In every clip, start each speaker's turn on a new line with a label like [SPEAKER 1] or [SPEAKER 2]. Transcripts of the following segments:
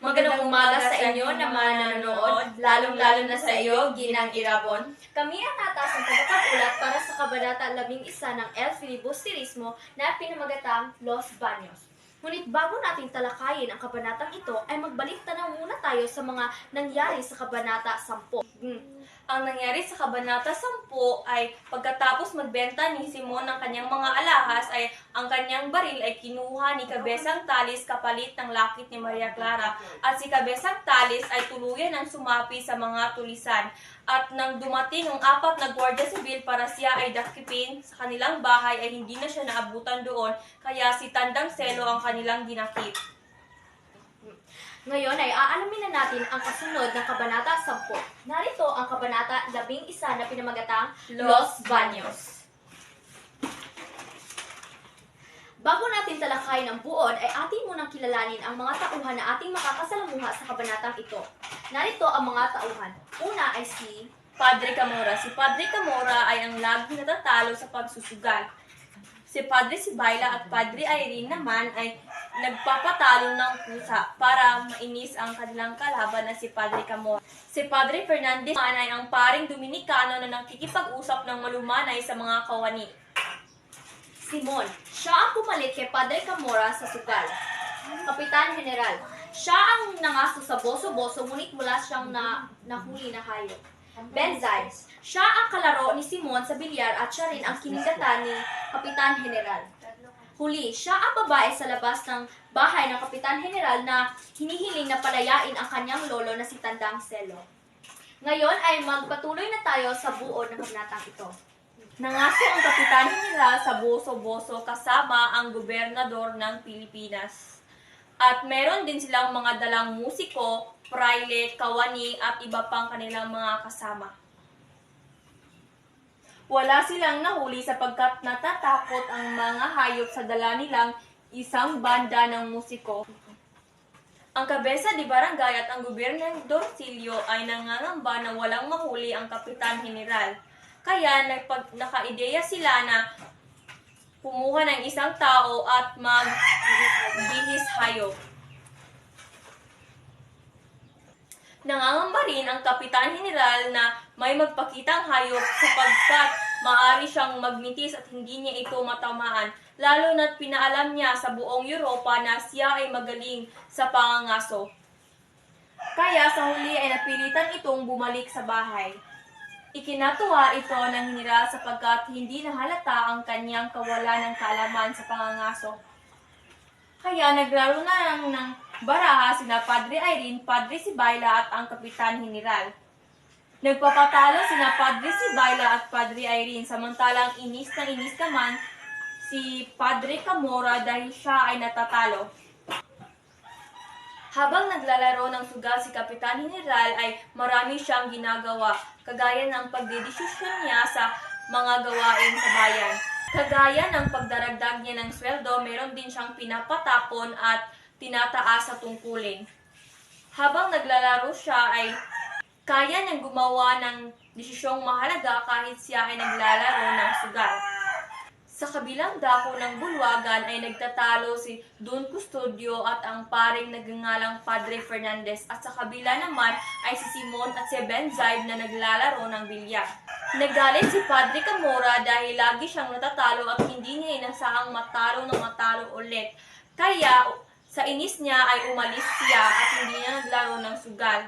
[SPEAKER 1] Magandang umaga sa inyo na mga nanonood, lalong-lalo na sa iyo, Ginang Irabon.
[SPEAKER 2] Kami ang natas ng pagkakaulat para sa Kabanata 11 ng El Filibusterismo na pinamagatang Los Baños. Ngunit bago natin talakayin ang kabanatang ito, ay magbalik tanaw muna tayo sa mga nangyari sa Kabanata 10.
[SPEAKER 1] Hmm. Ang nangyari sa Kabanata 10 ay pagkatapos magbenta ni Simon ng kanyang mga alahas ay ang kanyang baril ay kinuha ni Kabesang Talis kapalit ng lakit ni Maria Clara at si Kabesang Talis ay tuluyan ng sumapi sa mga tulisan at nang dumating ang apat na gwardiya sibil para siya ay dakipin sa kanilang bahay ay hindi na siya naabutan doon kaya si Tandang Selo ang kanilang dinakip.
[SPEAKER 2] Ngayon ay aalamin na natin ang kasunod na Kabanata 10. Narito ang Kabanata 11 na pinamagatang Los Baños. Bago natin talakayin ang buod, ay atin munang kilalanin ang mga tauhan na ating makakasalamuha sa kabanatang ito. Narito ang mga tauhan. Una ay si
[SPEAKER 1] Padre Camora. Si Padre Camora ay ang laging natatalo sa pagsusugal. Si Padre Sibayla at Padre Irene naman ay nagpapatalo ng pusa para mainis ang kanilang kalaban na si Padre Camora. Si Padre Fernandez ay ang paring Dominikano na nakikipag-usap ng malumanay sa mga kawani.
[SPEAKER 2] Simon. Siya ang pumalit kay Padre Camora sa sugal. Kapitan General. Siya ang nangaso sa boso-boso ngunit wala siyang na, nahuli na hayop. Benzay. Siya ang kalaro ni Simon sa bilyar at siya rin ang kinigatan ni Kapitan General. Huli, siya ang babae sa labas ng bahay ng Kapitan General na hinihiling na palayain ang kanyang lolo na si Tandang Selo. Ngayon ay magpatuloy na tayo sa buo ng kabanatang ito.
[SPEAKER 1] Nangaso ang kapitan nila sa boso-boso kasama ang gobernador ng Pilipinas. At meron din silang mga dalang musiko, praile, kawani at iba pang kanilang mga kasama. Wala silang nahuli sapagkat natatakot ang mga hayop sa dala nilang isang banda ng musiko. Ang kabesa di barangay at ang gobernador Silio ay nangangamba na walang mahuli ang kapitan general. Kaya nagpag, nakaideya sila na kumuha ng isang tao at magbihis hayop. Nangangamba rin ang Kapitan General na may magpakitang hayop sapagkat maaari siyang magmitis at hindi niya ito matamaan, lalo na't pinaalam niya sa buong Europa na siya ay magaling sa pangangaso. Kaya sa huli ay napilitan itong bumalik sa bahay. Ikinatuwa ito ng General sapagkat hindi nahalata ang kanyang kawalan ng kaalaman sa pangangaso. Kaya naglaro na lang ng baraha sina Padre Irene, Padre Sibayla at ang Kapitan General. Nagpapatalo sina Padre Sibayla at Padre Irene samantalang inis na inis naman si Padre Camora dahil siya ay natatalo. Habang naglalaro ng sugal si Kapitan General ay marami siyang ginagawa, kagaya ng pagdedesisyon niya sa mga gawain sa bayan. Kagaya ng pagdaragdag niya ng sweldo, meron din siyang pinapatapon at tinataas sa tungkulin. Habang naglalaro siya ay kaya niyang gumawa ng desisyong mahalaga kahit siya ay naglalaro ng sugal. Sa kabilang dako ng bulwagan ay nagtatalo si Don Custodio at ang paring nagngangalang Padre Fernandez at sa kabila naman ay si Simon at si Benzaib na naglalaro ng bilyar. Nagalit si Padre Camora dahil lagi siyang natatalo at hindi niya inasaang matalo ng matalo ulit. Kaya sa inis niya ay umalis siya at hindi niya naglaro ng sugal.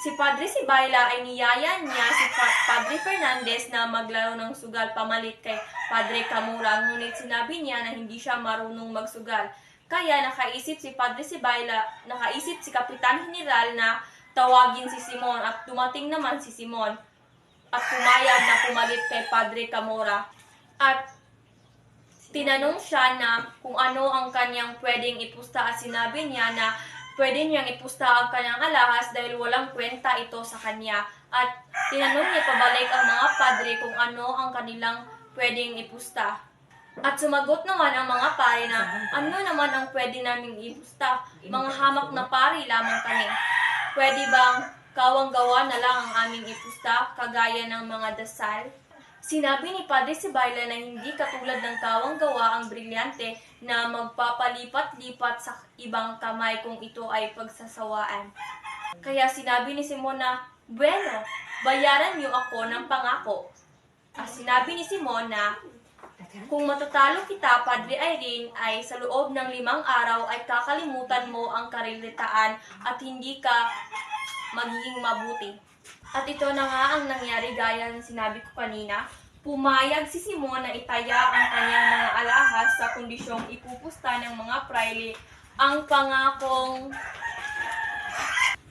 [SPEAKER 1] Si Padre Sibayla ay niyaya niya si Pa- Padre Fernandez na maglaro ng sugal pamalit kay Padre Camura, ngunit sinabi niya na hindi siya marunong magsugal. Kaya nakaisip si Padre Sibayla, nakaisip si Kapitan General na tawagin si Simon at dumating naman si Simon at pumayag na pumalit kay Padre Camora. At tinanong siya na kung ano ang kanyang pwedeng ipusta at sinabi niya na pwede niyang ipusta ang kanyang alahas dahil walang kwenta ito sa kanya. At tinanong niya pabalik ang mga padre kung ano ang kanilang pwedeng ipusta. At sumagot naman ang mga pare na ano naman ang pwede naming ipusta, mga hamak na pari lamang kami. Pwede bang kawang gawa na lang ang aming ipusta, kagaya ng mga dasal? Sinabi ni Padre Sibayla na hindi katulad ng kawang gawa ang brilyante na magpapalipat-lipat sa ibang kamay kung ito ay pagsasawaan. Kaya sinabi ni Simon na, Bueno, bayaran niyo ako ng pangako. Ah, sinabi ni Simon na, kung matatalo kita, Padre Irene, ay sa loob ng limang araw ay kakalimutan mo ang karilitaan at hindi ka magiging mabuti. At ito na nga ang nangyari gaya ng sinabi ko kanina. Pumayag si Simon na itaya ang kanyang mga alahas sa kondisyong ipupusta ng mga praile ang pangakong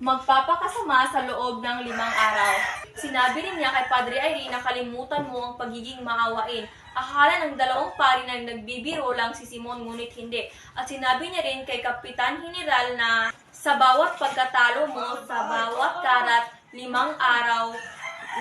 [SPEAKER 1] magpapakasama sa loob ng limang araw. Sinabi rin niya kay Padre Irene na kalimutan mo ang pagiging maawain. Akala ng dalawang pari na nagbibiro lang si Simon ngunit hindi. At sinabi niya rin kay Kapitan General na sa bawat pagkatalo mo, sa bawat karat, limang araw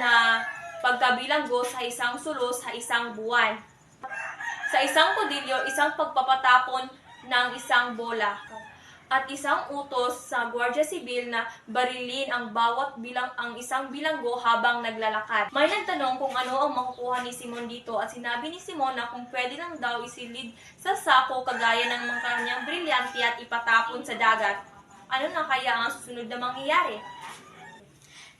[SPEAKER 1] na pagkabilanggo sa isang sulo sa isang buwan. Sa isang kudilyo, isang pagpapatapon ng isang bola at isang utos sa Guardia Civil na barilin ang bawat bilang ang isang bilanggo habang naglalakad. May nagtanong kung ano ang makukuha ni Simon dito at sinabi ni Simon na kung pwede lang daw isilid sa sako kagaya ng mga kanyang brilyante at ipatapon sa dagat. Ano na kaya ang susunod na mangyayari?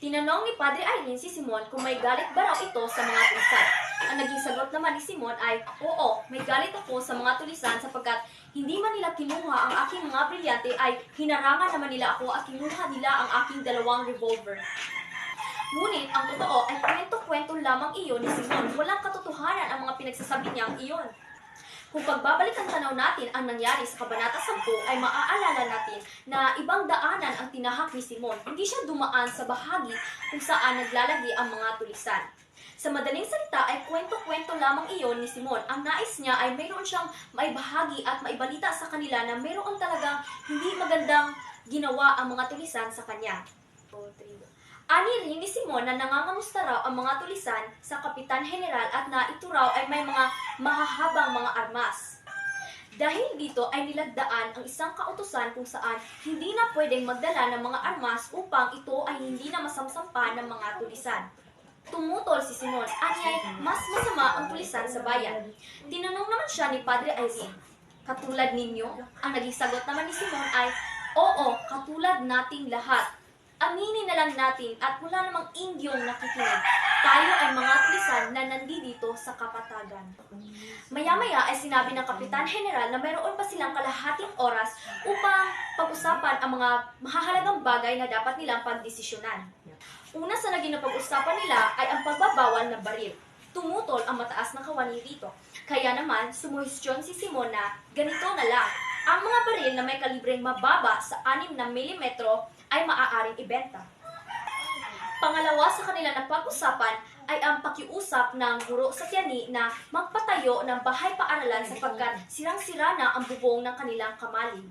[SPEAKER 2] Tinanong ni Padre Irene si Simon kung may galit ba raw ito sa mga tulisan. Ang naging sagot naman ni Simon ay, Oo, may galit ako sa mga tulisan sapagkat hindi man nila kinuha ang aking mga brilyante ay hinarangan naman nila ako at kinuha nila ang aking dalawang revolver. Ngunit ang totoo ay kwento-kwento lamang iyon ni Simon. Walang katotohanan ang mga pinagsasabi niyang iyon. Kung pagbabalik ang tanaw natin ang nangyari sa Kabanata 10 ay maaalala natin na ibang daanan ang tinahak ni Simon. Hindi siya dumaan sa bahagi kung saan naglalagi ang mga tulisan. Sa madaling salita ay kwento-kwento lamang iyon ni Simon. Ang nais niya ay mayroon siyang maibahagi at maibalita sa kanila na mayroon talagang hindi magandang ginawa ang mga tulisan sa kanya. Ani rin ni Simon na nangangamusta raw ang mga tulisan sa Kapitan General at na ito raw ay may mga mahahabang mga armas. Dahil dito ay nilagdaan ang isang kautusan kung saan hindi na pwedeng magdala ng mga armas upang ito ay hindi na masamsampa ng mga tulisan. Tumutol si Simon, anyay mas masama ang tulisan sa bayan. Tinanong naman siya ni Padre Irene, Katulad ninyo? Ang naging sagot naman ni Simon ay, Oo, katulad nating lahat. Aminin na lang natin at wala namang indyong nakikinig. Tayo ay mga tulisan na nandito sa kapatagan. Maya-maya ay sinabi ng Kapitan General na mayroon pa silang kalahating oras upang pag-usapan ang mga mahahalagang bagay na dapat nilang pagdesisyonan. Una sa naging napag-usapan nila ay ang pagbabawal ng baril. Tumutol ang mataas na kawani rito. Kaya naman, sumuhestyon si Simon na ganito na lang. Ang mga baril na may kalibreng mababa sa 6 na milimetro ay maaaring ibenta. Pangalawa sa kanila na pag-usapan ay ang pakiusap ng guro sa Tiani na magpatayo ng bahay-paaralan sapagkat sirang-sira na ang bubong ng kanilang kamalig.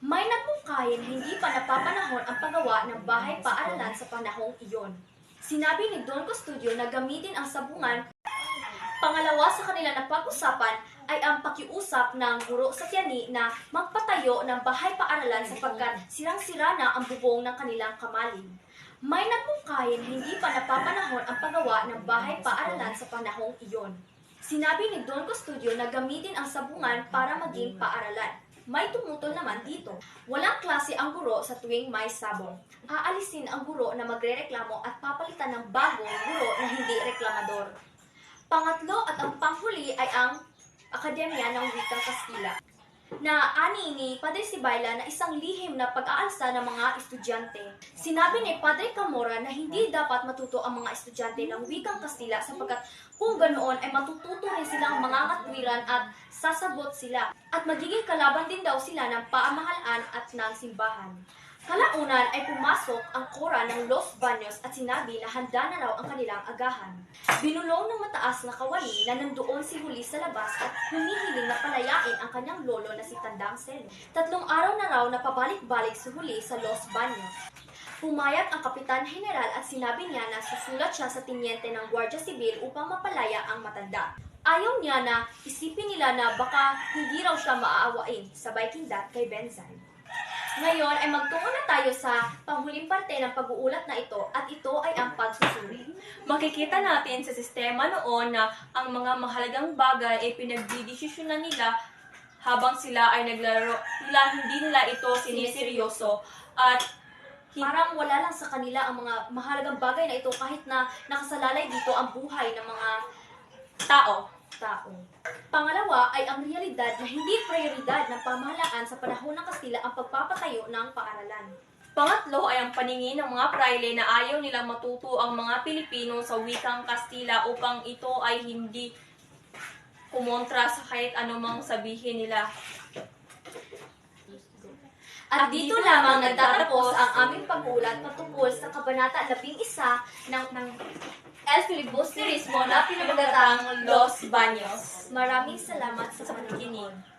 [SPEAKER 2] May nagmungkahin hindi pa napapanahon ang paggawa ng bahay-paaralan sa panahong iyon. Sinabi ni Don Custodio na gamitin ang sabungan Pangalawa sa kanila na pag-usapan ay ang pakiusap ng guro sa Tiani na magpatayo ng bahay-paaralan sapagkat sirang-sira na ang bubong ng kanilang kamalig. May nagmungkahin hindi pa napapanahon ang paggawa ng bahay-paaralan sa panahong iyon. Sinabi ni Don Custodio na gamitin ang sabungan para maging paaralan. May tumutol naman dito. Walang klase ang guro sa tuwing may sabong. Aalisin ang guro na magrereklamo at papalitan ng bagong guro na hindi reklamador. Pangatlo at ang panghuli ay ang Akademya ng Wikang Kastila na ani ni Padre Sibayla na isang lihim na pag-aalsa ng mga estudyante. Sinabi ni Padre Camora na hindi dapat matuto ang mga estudyante ng wikang Kastila sapagkat kung ganoon ay matututo rin silang mga katwiran at sasabot sila at magiging kalaban din daw sila ng paamahalaan at ng simbahan. Kalaunan ay pumasok ang kora ng Los Baños at sinabi na handa na raw ang kanilang agahan. Binulong ng mataas na kawali na nandoon si Huli sa labas at humihiling na palayain ang kanyang lolo na si Tandang Selo. Tatlong araw na raw na pabalik-balik si Huli sa Los Baños. Pumayat ang Kapitan General at sinabi niya na susulat siya sa tinyente ng Guardia Civil upang mapalaya ang matanda. Ayaw niya na isipin nila na baka hindi raw siya maaawain, sabay kindat kay Benzay. Ngayon ay magtungo na tayo sa panghuling parte ng pag-uulat na ito at ito ay ang pagsusuri.
[SPEAKER 1] Makikita natin sa sistema noon na ang mga mahalagang bagay ay pinagdidesisyonan nila habang sila ay naglaro. Nila, hindi nila ito siniseryoso at
[SPEAKER 2] Parang wala lang sa kanila ang mga mahalagang bagay na ito kahit na nakasalalay dito ang buhay ng mga
[SPEAKER 1] tao.
[SPEAKER 2] Tao. Pangalawa ay ang realidad na hindi prioridad ng pamahalaan sa panahon ng Kastila ang pagpapatayo ng paaralan.
[SPEAKER 1] Pangatlo ay ang paningin ng mga praile na ayaw nilang matuto ang mga Pilipino sa wikang Kastila upang ito ay hindi kumontra sa kahit anumang sabihin nila.
[SPEAKER 2] At dito lamang nagtatapos ang aming pag-uulat patungkol sa Kabanata 11 ng, ng El Filibusterismo na pinagdatang
[SPEAKER 1] Los Baños.
[SPEAKER 2] Maraming salamat sa
[SPEAKER 1] pakikinig.